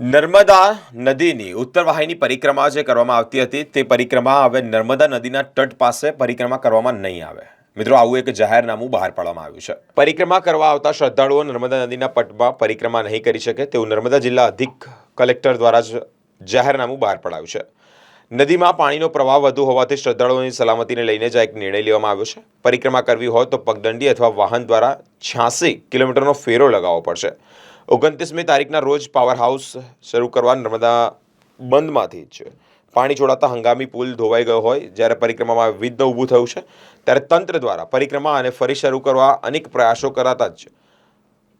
નર્મદા નદીની ઉત્તર વાહિની પરિક્રમા જે કરવામાં આવતી હતી, તે પરિક્રમા હવે નર્મદા નદીના તટ પાસે પરિક્રમા કરવામાં નહીં આવે. મિત્રો, આવું એક જાહેરનામું બહાર પાડવામાં આવ્યું છે. પરિક્રમા કરવા આવતા શ્રદ્ધાળુઓ નર્મદા નદીના પટમાં પરિક્રમા નહીં કરી શકે તેવું નર્મદા જિલ્લા અધિક કલેક્ટર દ્વારા જ જાહેરનામું બહાર પડાયું છે. નદીમાં પાણીનો પ્રવાહ વધુ હોવાથી શ્રદ્ધાળુઓની સલામતીને લઈને જ એક નિર્ણય લેવામાં આવ્યો છે. પરિક્રમા કરવી હોય તો પગદંડી અથવા વાહન દ્વારા છ્યાસી કિલોમીટરનો ફેરો લગાવવો પડશે. ઓગણત્રીસમી તારીખના રોજ પાવર હાઉસ શરૂ કરવા નર્મદા બંધમાંથી જ પાણી છોડાતા હંગામી પુલ ધોવાઈ ગયો હોય, જ્યારે પરિક્રમામાં વિઘ્ન ઊભું થયું છે, ત્યારે તંત્ર દ્વારા પરિક્રમા અને ફરી શરૂ કરવા અનેક પ્રયાસો કરાતા જ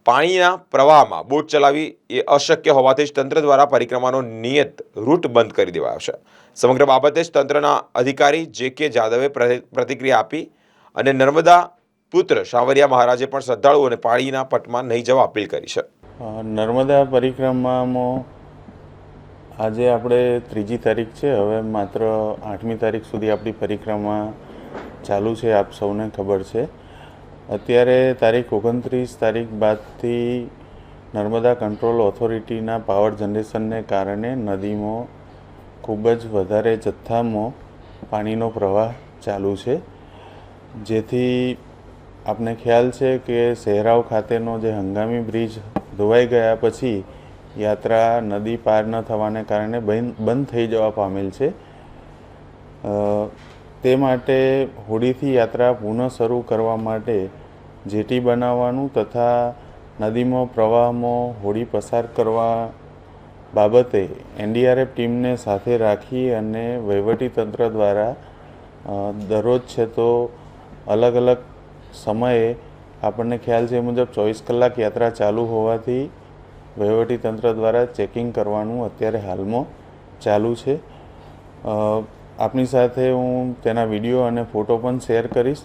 પાણીના પ્રવાહમાં બોટ ચલાવી એ અશક્ય હોવાથી જ તંત્ર દ્વારા પરિક્રમાનો નિયત રૂટ બંધ કરી દેવાયો છે. સમગ્ર બાબતે જ તંત્રના અધિકારી જે કે જાદવે પ્ર- પ્રતિક્રિયા આપી અને નર્મદા પુત્ર સાવરિયા મહારાજે પણ શ્રદ્ધાળુઓને પાણીના પટમાં નહીં જવા અપીલ કરી છે. નર્મદા પરિક્રમામાં આજે આપણે ત્રીજી તારીખ છે. હવે માત્ર આઠમી તારીખ સુધી આપણી પરિક્રમા ચાલુ છે આપ સૌને ખબર છે. અત્યારે તારીખ ઓગણત્રીસ તારીખ બાદથી નર્મદા કંટ્રોલ ઓથોરિટીના પાવર જનરેશનને કારણે નદીમાં ખૂબ જ વધારે જથ્થામાં પાણીનો પ્રવાહ ચાલુ છે. જેથી આપને ખ્યાલ છે કે શહેરાવ ખાતેનો જે હંગામી બ્રિજ ધોવાઈ ગયા પછી યાત્રા નદી પાર ન થવાને કારણે બંધ થઈ જવા પામેલ છે. તે માટે હોડીથી યાત્રા પુનઃ શરૂ કરવા માટે જેટી બનાવવાનું તથા નદીમાં પ્રવાહમાં હોડી પસાર કરવા બાબતે એનડીઆરએફ ટીમને સાથે રાખી અને વહીવટીતંત્ર દ્વારા દરરોજ છે તો અલગ અલગ સમયે આપણને ખ્યાલ છે એ મુજબ ચોવીસ કલાક યાત્રા ચાલુ હોવાથી વહીવટીતંત્ર દ્વારા ચેકિંગ કરવાનું અત્યારે હાલમાં ચાલુ છે. આપની સાથે હું તેના વીડિયો અને ફોટો પણ શેર કરીશ.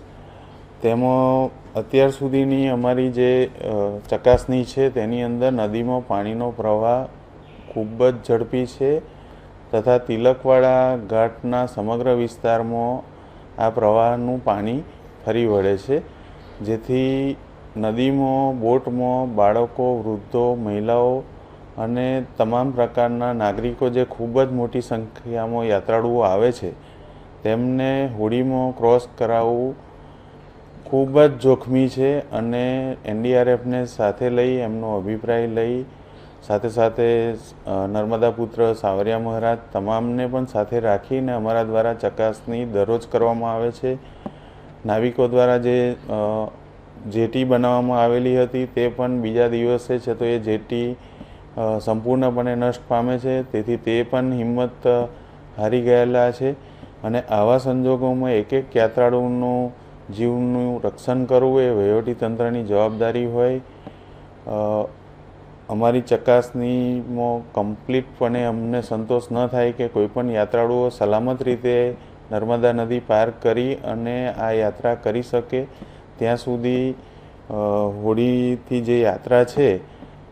તેમાં અત્યાર સુધીની અમારી જે ચકાસણી છે તેની અંદર નદીમાં પાણીનો પ્રવાહ ખૂબ જ ઝડપી છે તથા તિલકવાડા ઘાટના સમગ્ર વિસ્તારમાં આ પ્રવાહનું પાણી ફરી વળે છે. જેથી નદીમાં, બોટમાં, બાળકો, વૃદ્ધો, મહિલાઓ અને તમામ પ્રકારના નાગરિકો જે ખૂબ જ મોટી સંખ્યામાં યાત્રાળુઓ આવે છે, તેમને હોડીમાં ક્રોસ કરાવવું ખૂબ જ જોખમી છે અને એનડીઆરએફને સાથે લઈ, એમનો અભિપ્રાય લઈ, સાથે સાથે નર્મદા પુત્ર સાવરિયા મહારાજ તમામને પણ સાથે રાખીને અમારા દ્વારા ચકાસણી દરરોજ કરવામાં આવે છે. નાવિકો દ્વારા જે જેટી બનાવવામાં આવેલી હતી તે પણ બીજા દિવસે છે તો એ જેટી સંપૂર્ણપણે નષ્ટ પામે છે. તેથી તે પણ હિંમત હારી ગયેલા છે અને આવા સંજોગોમાં એક એક યાત્રાળુનું જીવનું રક્ષણ કરવું એ વહીવટીતંત્રની જવાબદારી હોય. અમારી ચકાસણીમાં કમ્પ્લીટપણે અમને સંતોષ ન થાય કે કોઈપણ યાત્રાળુઓ સલામત રીતે નર્મદા નદી પાર કરી અને આ યાત્રા કરી શકે, ત્યાં સુધી હોડીથી જે યાત્રા છે,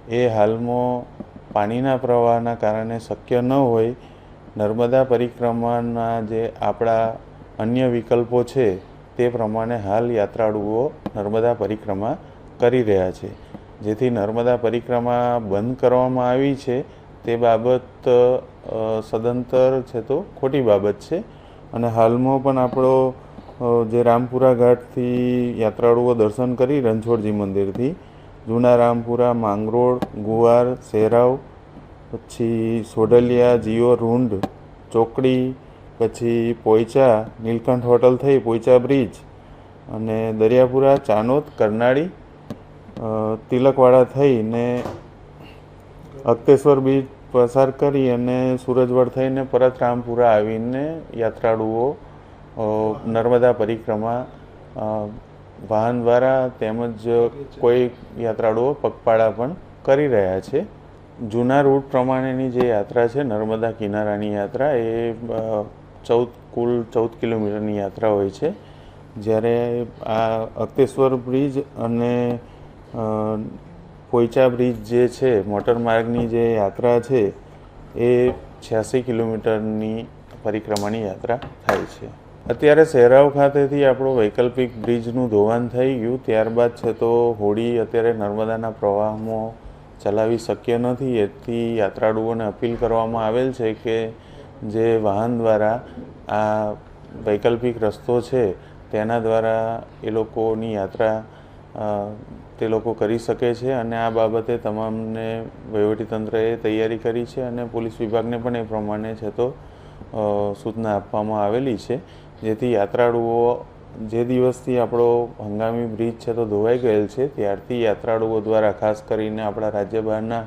એ હાલમાં પાણીના પ્રવાહના કારણે શક્ય ન હોય. નર્મદા પરિક્રમાના જે આપણા અન્ય વિકલ્પો છે, તે પ્રમાણે હાલ યાત્રાળુઓ નર્મદા પરિક્રમા કરી રહ્યા છે. જેથી નર્મદા પરિક્રમા બંધ કરવામાં આવી છે, તે બાબત સદંતર છે તો ખોટી બાબત છે. અને હાલમાં પણ આપણો જે રામપુરા ઘાટથી યાત્રાળુઓ દર્શન કરી રણછોડજી મંદિરથી, જૂના રામપુરા, માંગરોળ, ગુવાર, સેરાવ, પછી સોડલિયા જીઓ રૂંડ, ચોકડી, પછી પોઈચા, નીલકંઠ હોટલ થઈ, પોઈચા બ્રિજ અને દરિયાપુરા, ચાનોદ, કરનાળી તિલકવાડા થઈને અક્તેશ્વર બીચ પસાર કરી અને સૂરજવડ થઈને પરત રામપુરા આવીને યાત્રાળુઓ નર્મદા પરિક્રમા વાહન દ્વારા તેમજ કોઈ યાત્રાળુઓ પગપાળા પણ કરી રહ્યા છે. જૂના રૂટ પ્રમાણેની જે યાત્રા છે, નર્મદા કિનારાની યાત્રા, એ ચૌદ, કુલ ચૌદ કિલોમીટરની યાત્રા હોય છે. જ્યારે આ અક્તેશ્વર બ્રિજ અને અ, પોઈચા બ્રિજ જે છે મોટર માર્ગની જે યાત્રા છે એ છ્યાસી કિલોમીટરની પરિક્રમાની યાત્રા થાય છે. અત્યારે શહેરાવ ખાતેથી આપણું વૈકલ્પિક બ્રિજનું ધોવાણ થઈ ગયું. ત્યારબાદ છે તો હોડી અત્યારે નર્મદાના પ્રવાહમાં ચલાવી શક્ય નથી. એથી યાત્રાળુઓને અપીલ કરવામાં આવેલ છે કે જે વાહન દ્વારા આ વૈકલ્પિક રસ્તો છે તેના દ્વારા એ લોકોની યાત્રા તે લોકો કરી શકે છે અને આ બાબતે તમામને વહીવટીતંત્રએ તૈયારી કરી છે અને પોલીસ વિભાગને પણ એ પ્રમાણે છે તો સૂચના આપવામાં આવેલી છે. જેથી યાત્રાળુઓ, જે દિવસથી આપણો હંગામી બ્રિજ છે તો ધોવાઈ ગયેલ છે, ત્યારથી યાત્રાળુઓ દ્વારા, ખાસ કરીને આપણા રાજ્ય બહારના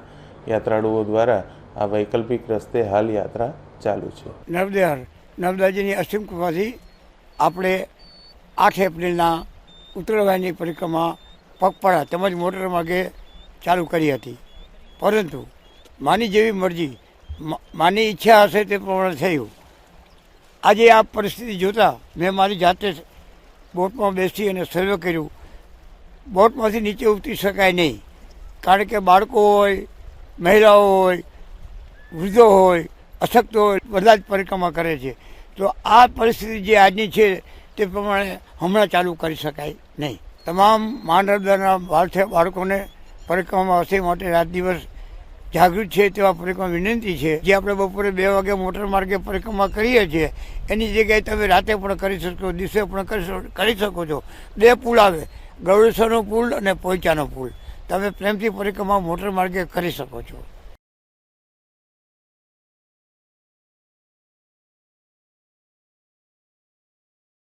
યાત્રાળુઓ દ્વારા, આ વૈકલ્પિક રસ્તે હાલ યાત્રા ચાલુ છે. નર્મદેહર નર્મદાજીની અસીમ કૃપાથી આપણે આઠ એપ્રિલના ઉત્તરવાહિની પરિક્રમા પગપાળા તેમજ મોટર માર્ગે ચાલુ કરી હતી. પરંતુ માની જેવી મરજી માની ઈચ્છા હશે તે પ્રમાણે થયું. આજે આ પરિસ્થિતિ જોતાં મેં મારી જાતે બોટમાં બેસી અને સર્વે કર્યું. બોટમાંથી નીચે ઉતરી શકાય નહીં, કારણ કે બાળકો હોય, મહિલાઓ હોય, વૃદ્ધો હોય, અશક્ત હોય, બધા જ પરિક્રમા કરે છે. તો આ પરિસ્થિતિ જે આજની છે તે પ્રમાણે હમણાં ચાલુ કરી શકાય નહીં. તમામ મહાનર્મદાના બાળ બાળકોને પરિક્રમા હશે માટે રાત દિવસ જાગૃત છે તેવા પરિક્રમા વિનંતી છે. જે આપણે બપોરે બે વાગે મોટર માર્ગે પરિક્રમા કરીએ છીએ, એની જગ્યાએ તમે રાતે પણ કરી શકો, દિવસે પણ કરી શકો કરી શકો છો. બે પુલ આવે ગૌરેશ્વરનો પુલ અને પોઈચાનો પુલ. તમે પ્રેમથી પરિક્રમા મોટર માર્ગે કરી શકો છો.